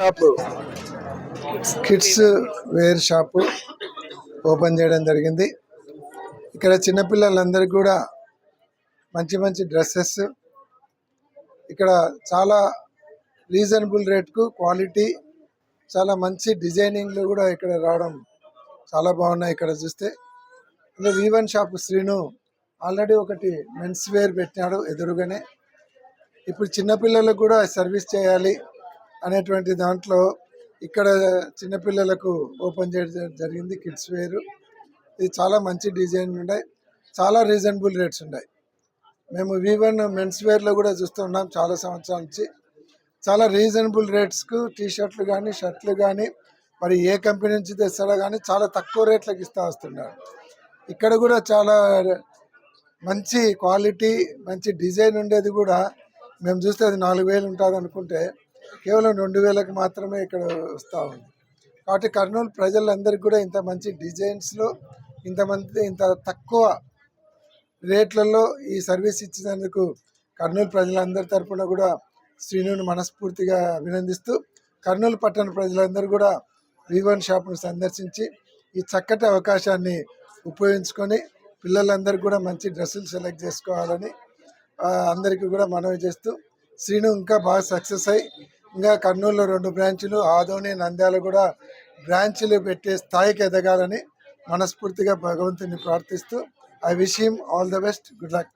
Shop. Kids wear shop open చేయడం జరిగింది. ఇక్కడ చిన్నపిల్లలందరికీ కూడా మంచి మంచి డ్రెస్సెస్. ఇక్కడ చాలా రీజనబుల్ రేట్కు క్వాలిటీ చాలా మంచి డిజైనింగ్లు కూడా ఇక్కడ రావడం చాలా బాగున్నాయి ఇక్కడ చూస్తే. అంటే వీవన్ షాప్ శ్రీను ఆల్రెడీ ఒకటి మెన్స్ వేర్ పెట్టినాడు ఎదురుగానే. ఇప్పుడు చిన్నపిల్లలకు కూడా సర్వీస్ చేయాలి. అనేటువంటి దాంట్లో ఇక్కడ చిన్నపిల్లలకు ఓపెన్ చేయడం జరిగింది కిడ్స్ వేర్. ఇది చాలా మంచి డిజైన్ ఉన్నాయి. చాలా రీజనబుల్ రేట్స్ ఉన్నాయి. మేము వి వన్ మెన్స్ వేర్లో కూడా చూస్తున్నాం చాలా సంవత్సరాల నుంచి. చాలా రీజనబుల్ రేట్స్కు టీ షర్ట్లు కానీ షర్ట్లు కానీ మరి ఏ కంపెనీ నుంచి తెస్తాడో కానీ చాలా తక్కువ రేట్లకు ఇస్తూ వస్తున్నారు. ఇక్కడ కూడా చాలా మంచి క్వాలిటీ మంచి డిజైన్ ఉండేది కూడా. మేము చూస్తే అది నాలుగు వేలు ఉంటుంది అనుకుంటే కేవలం రెండు వేలకు మాత్రమే ఇక్కడ వస్తూ ఉంది. కాబట్టి కర్నూలు ప్రజలందరికీ కూడా ఇంత మంచి డిజైన్స్లో ఇంతమంది ఇంత తక్కువ రేట్లలో ఈ సర్వీస్ ఇచ్చినందుకు కర్నూలు ప్రజలందరి తరపున కూడా శ్రీనుని మనస్ఫూర్తిగా అభినందిస్తూ కర్నూలు పట్టణ ప్రజలందరూ కూడా వివన్ షాప్ను సందర్శించి ఈ చక్కటి అవకాశాన్ని ఉపయోగించుకొని పిల్లలందరూ కూడా మంచి డ్రెస్సులు సెలెక్ట్ చేసుకోవాలని అందరికీ కూడా మనవి చేస్తూ శ్రీను ఇంకా బాగా సక్సెస్ అయ్యి ఇంకా కర్నూలులో రెండు బ్రాంచులు ఆదోని నంద్యాల కూడా బ్రాంచులు పెట్టే స్థాయికి ఎదగాలని మనస్ఫూర్తిగా భగవంతుని ప్రార్థిస్తూ I wish him all the best. Good luck.